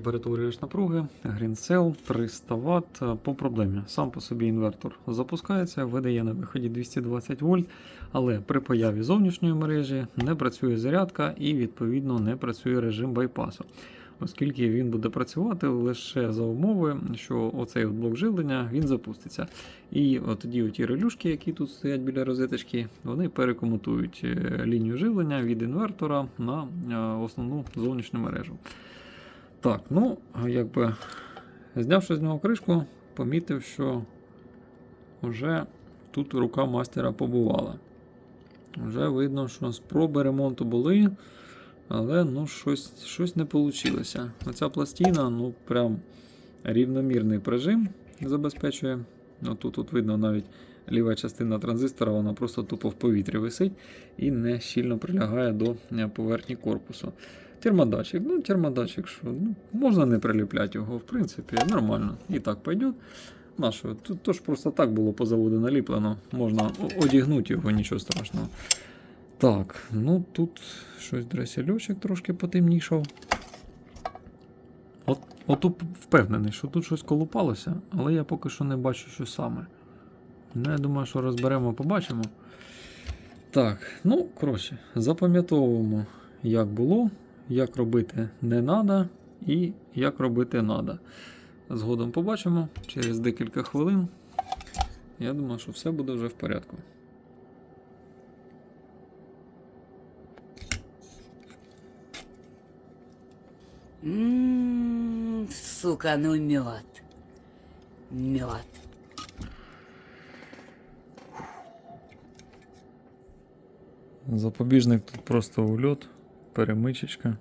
перетворюєш напруги, Green 300 Вт по проблемі. Сам по собі інвертор запускається, видає на виході 220 вольт, але при появі зовнішньої мережі не працює зарядка і відповідно не працює режим байпасу. Оскільки він буде працювати лише за умови, що оцей от блок живлення він запуститься. І от тоді ті релюшки, які тут стоять біля розеточки, вони перекомутують е, лінію живлення від інвертора на е, основну зовнішню мережу. Так, ну, якби знявши з нього кришку, помітив, що вже тут рука мастера побувала. Вже видно, що спроби ремонту були, але ну, щось, щось не вийшло. Оця пластина, ну, прям рівномірний прижим забезпечує. Ну, тут, тут видно навіть ліва частина транзистора, вона просто тупо в повітрі висить і не щільно прилягає до поверхні корпусу. Термодатчик, ну термодатчик, що ну, можна не приліпляти його, в принципі, нормально. І так пойде. Нашого. Тут то ж просто так було по заводу наліплено. Можна одягнути його, нічого страшного. Так, ну тут щось дресельочок трошки потемнішав. От, отут впевнений, що тут щось колупалося, але я поки що не бачу, що саме. Ну, я думаю, що розберемо, побачимо. Так, ну, коротше, запам'ятовуємо, як було, як робити не треба і як робити треба. Згодом побачимо через декілька хвилин. Я думаю, що все буде вже в порядку. Ммм, сука, ну мед. Мед. Запобіжник тут просто ульот, перемичечка.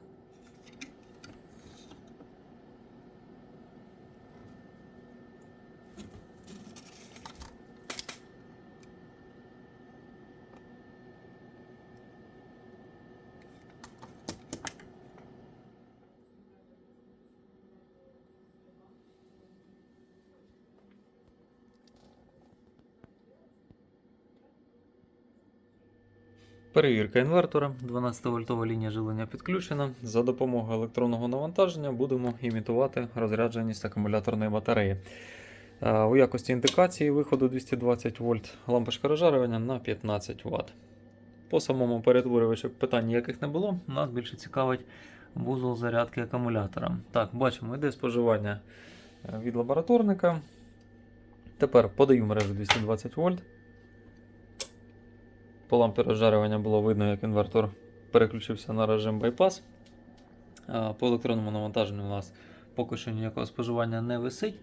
Перевірка інвертора. 12-вольтова лінія живлення підключена. За допомогою електронного навантаження будемо імітувати розрядженість акумуляторної батареї. Е, У якості індикації виходу 220 вольт лампочка розжарювання на 15 Вт. По самому перетворювачу питань ніяких не було. Нас більше цікавить вузол зарядки акумулятора. Так, бачимо, йде споживання е, від лабораторника. Тепер подаю мережу 220 вольт. По лампі розжарювання було видно, як інвертор переключився на режим байпас. По електронному навантаженню у нас поки що ніякого споживання не висить.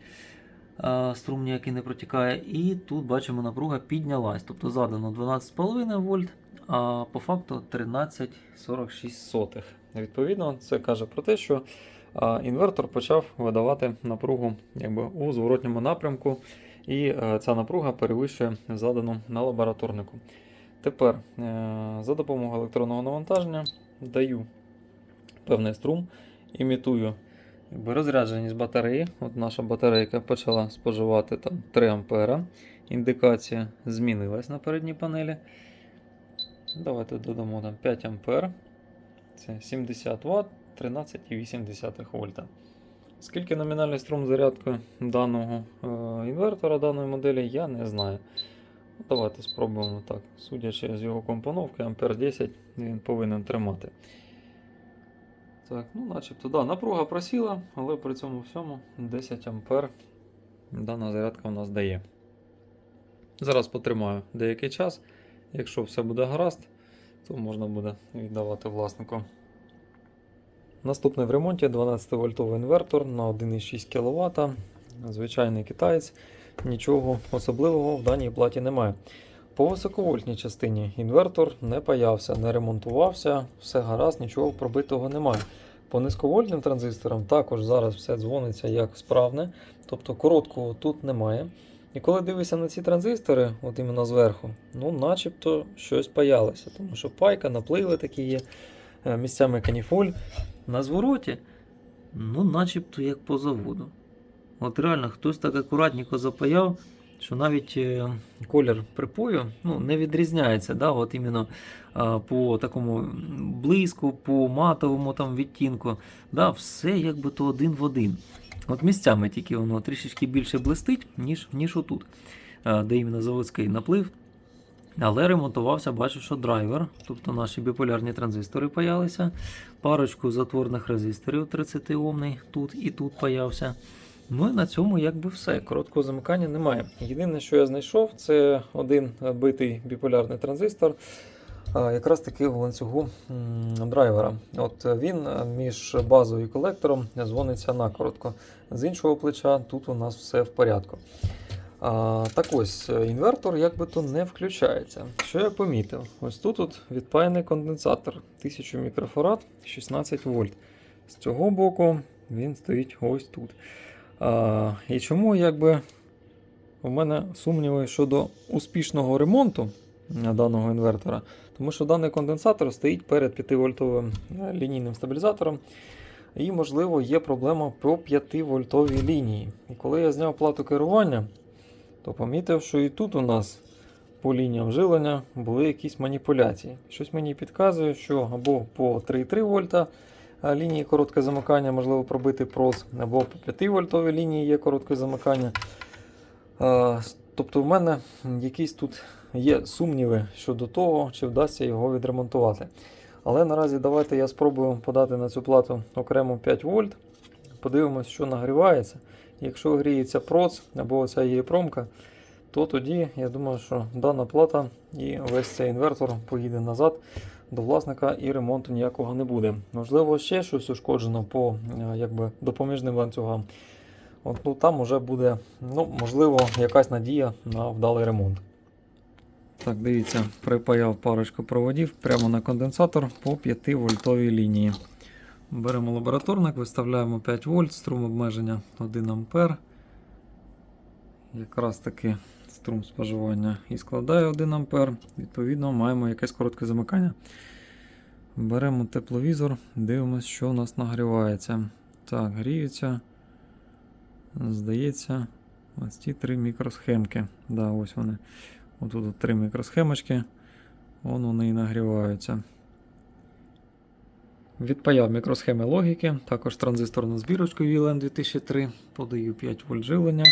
Струм ніякий не протікає. І тут бачимо, напруга піднялась. Тобто задано 12,5 вольт, а по факту 13,46. Відповідно, це каже про те, що інвертор почав видавати напругу якби, у зворотньому напрямку, і е, ця напруга перевищує задану на лабораторнику. Тепер е, за допомогою електронного навантаження даю певний струм, імітую розрядженість батареї. От наша батарейка почала споживати там 3 А. Індикація змінилась на передній панелі. Давайте додамо там 5 А. Це 70 Вт, 13,8 вольта. Скільки номінальний струм зарядки даного е, інвертора даної моделі, я не знаю. Давайте спробуємо так. Судячи з його компоновки, ампер 10 він повинен тримати. Так, ну начебто, да, напруга просіла, але при цьому всьому 10 ампер дана зарядка у нас дає. Зараз потримаю деякий час. Якщо все буде гаразд, то можна буде віддавати власнику. Наступний в ремонті 12 вольтовий інвертор на 1,6 кВт. Звичайний китаєць нічого особливого в даній платі немає. По високовольтній частині інвертор не паявся, не ремонтувався, все гаразд, нічого пробитого немає. По низьковольтним транзисторам також зараз все дзвониться як справне, тобто короткого тут немає. І коли дивишся на ці транзистори, от іменно зверху, ну начебто щось паялося, тому що пайка, напливи такі є, е, місцями каніфоль. На звороті, ну начебто як по заводу. От реально хтось так акуратненько запаяв, що навіть е, колір припою ну, не відрізняється. Да? От іменно по такому блиску, по матовому там відтінку. Да? Все якби то один в один. От місцями тільки воно трішечки більше блистить, ніж, ніж отут, а, де іменно заводський наплив. Але ремонтувався, бачу, що драйвер, тобто наші біполярні транзистори паялися. Парочку затворних резисторів 30 омний тут і тут паявся. Ну і на цьому якби все. Короткого замикання немає. Єдине, що я знайшов, це один битий біполярний транзистор, якраз таки у ланцюгу драйвера. От він е, між базою і колектором дзвониться накоротко. З іншого плеча тут у нас все в порядку. А, так ось, е, інвертор як би то не включається. Що я помітив? Ось тут от відпаяний конденсатор 1000 мікрофарад 16 вольт. З цього боку він стоїть ось тут. А, і чому якби у мене сумніви щодо успішного ремонту е, даного інвертора? Тому що даний конденсатор стоїть перед 5-вольтовим е, лінійним стабілізатором. І, можливо, є проблема по 5-вольтовій лінії. І коли я зняв плату керування, то помітив, що і тут у нас по лініям живлення були якісь маніпуляції. Щось мені підказує, що або по 3,3 вольта лінії коротке замикання, можливо, пробити прос, або по 5 вольтовій лінії є коротке замикання. Тобто в мене якісь тут є сумніви щодо того, чи вдасться його відремонтувати. Але наразі давайте я спробую подати на цю плату окремо 5 вольт. Подивимось, що нагрівається. Якщо гріється проц або оця її промка, то тоді я думаю, що дана плата і весь цей інвертор поїде назад до власника і ремонту ніякого не буде. Можливо, ще щось ушкоджено по е, якби, допоміжним ланцюгам. От, ну, там вже буде, ну, можливо, якась надія на вдалий ремонт. Так, дивіться, припаяв парочку проводів прямо на конденсатор по 5 вольтовій лінії. Беремо лабораторник, виставляємо 5 вольт, струм обмеження 1 ампер. Якраз таки струм споживання і складає 1 ампер. Відповідно, маємо якесь коротке замикання. Беремо тепловізор, дивимося, що у нас нагрівається. Так, гріються. Здається, ось ці три мікросхемки. Да, ось вони. Отут от три мікросхемочки. Вон вони і нагріваються. Відпаяв мікросхеми логіки, також транзисторну збірочку VLN 2003. Подаю 5 вольт живлення.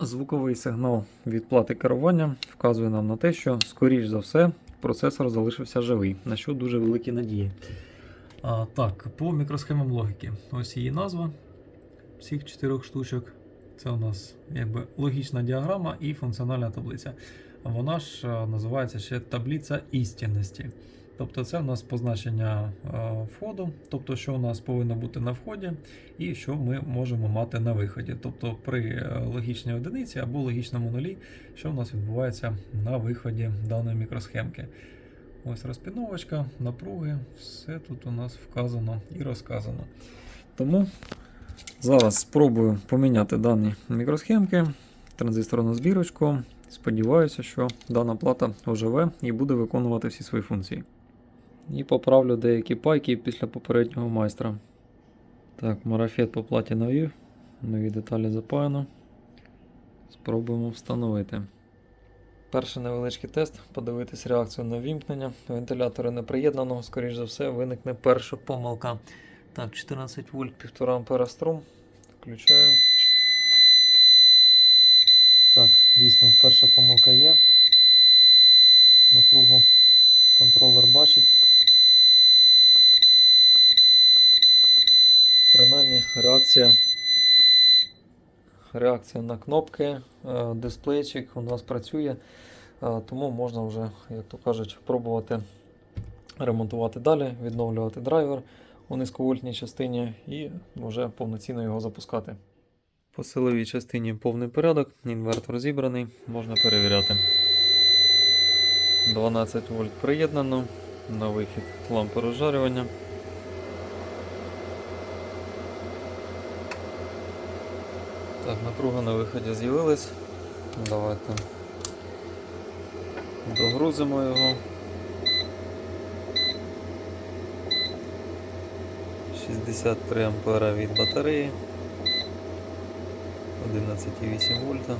Звуковий сигнал від плати керування вказує нам на те, що, скоріш за все, процесор залишився живий, на що дуже великі надії. А, так, по мікросхемам логіки. Ось її назва всіх чотирьох штучок. Це у нас якби логічна діаграма і функціональна таблиця. Вона ж називається ще таблиця істинності. Тобто це у нас позначення е, входу, тобто що у нас повинно бути на вході, і що ми можемо мати на виході. Тобто при е, логічній одиниці або логічному нулі, що у нас відбувається на виході даної мікросхемки. Ось розпіновочка, напруги, все тут у нас вказано і розказано. Тому зараз спробую поміняти дані мікросхемки, транзисторну збірочку. Сподіваюся, що дана плата оживе і буде виконувати всі свої функції. І поправлю деякі пайки після попереднього майстра. Так, марафет по платі навів, нові деталі запаяно. Спробуємо встановити. Перший невеличкий тест, подивитись реакцію на вімкнення. Вентилятори не приєднано, скоріш за все, виникне перша помилка. Так, 14 вольт, 1,5 ампера струм. Включаю. Так, дійсно, перша помилка є. Напругу контролер бачить. Принаймні реакція. Реакція на кнопки, е, дисплейчик у нас працює, е, тому можна вже, як то кажуть, пробувати ремонтувати далі, відновлювати драйвер у низьковольтній частині і вже повноцінно його запускати. По силовій частині повний порядок, інвертор зібраний, можна перевіряти. 12 вольт приєднано, на вихід лампи розжарювання. Так, напруга на виході з'явилась. Давайте догрузимо його. 63 ампера від батареї. 11,8 вольта.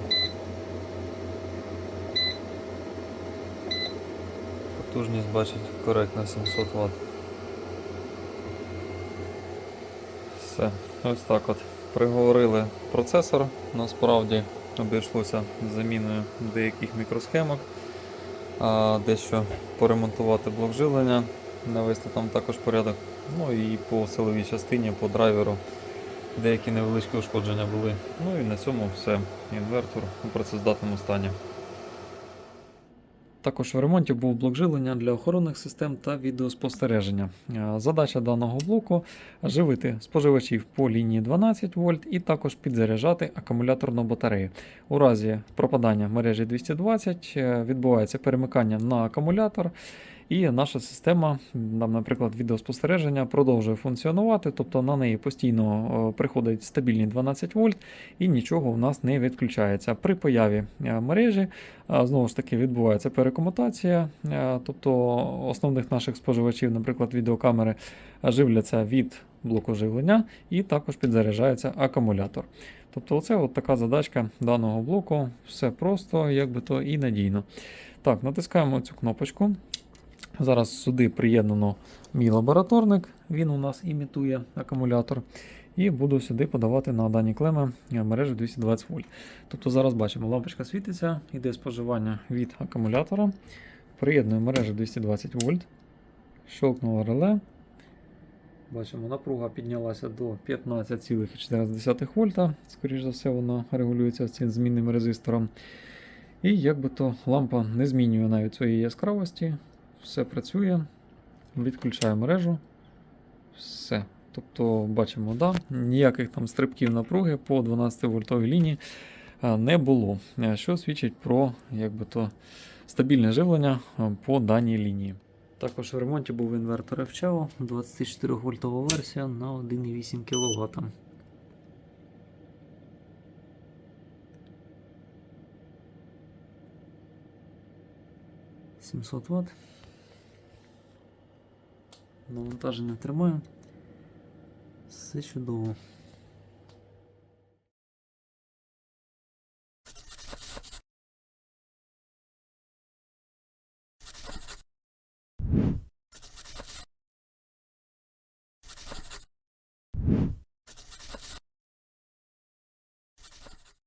Потужність бачить коректно 700 Вт. Все, ось так от. Приговорили процесор. Насправді обійшлося заміною деяких мікросхемок, дещо поремонтувати блок живлення, навести там також порядок. Ну і по силовій частині, по драйверу деякі невеличкі ушкодження були. Ну і на цьому все. Інвертор у працездатному стані. Також в ремонті був блок живлення для охоронних систем та відеоспостереження. Е, Задача даного блоку живити споживачів по лінії 12 вольт і також підзаряджати акумуляторну батарею. У разі пропадання мережі 220 е, відбувається перемикання на акумулятор, і наша система, нам, наприклад, відеоспостереження продовжує функціонувати, тобто на неї постійно е, приходить стабільні 12 вольт і нічого у нас не відключається. При появі е, мережі Знову ж таки, відбувається перекомутація, е, тобто основних наших споживачів, наприклад, відеокамери, е, живляться від блоку живлення і також підзаряджається акумулятор. Тобто, оце от така задачка даного блоку. Все просто, як би то і надійно. Так, натискаємо цю кнопочку. Зараз сюди приєднано мій лабораторник, він у нас імітує акумулятор. І буду сюди подавати на дані клеми мережу 220 вольт. Тобто зараз бачимо, лампочка світиться, йде споживання від акумулятора. Приєднуємо мережу 220 вольт. Щелкнуло реле. Бачимо, напруга піднялася до 15,4 вольта. Скоріше за все, воно регулюється цим змінним резистором. І як би то лампа не змінює навіть своєї яскравості. Все працює. Відключаю мережу. Все. Тобто бачимо, да, ніяких там стрибків напруги по 12 вольтовій лінії не було, е, що свідчить про якби то, стабільне живлення по даній лінії. Також в ремонті був інвертор FCHO, 24 вольтова версія на 1,8 кВт. Сімсот Вт. Навантаження тримаю. Все чудово.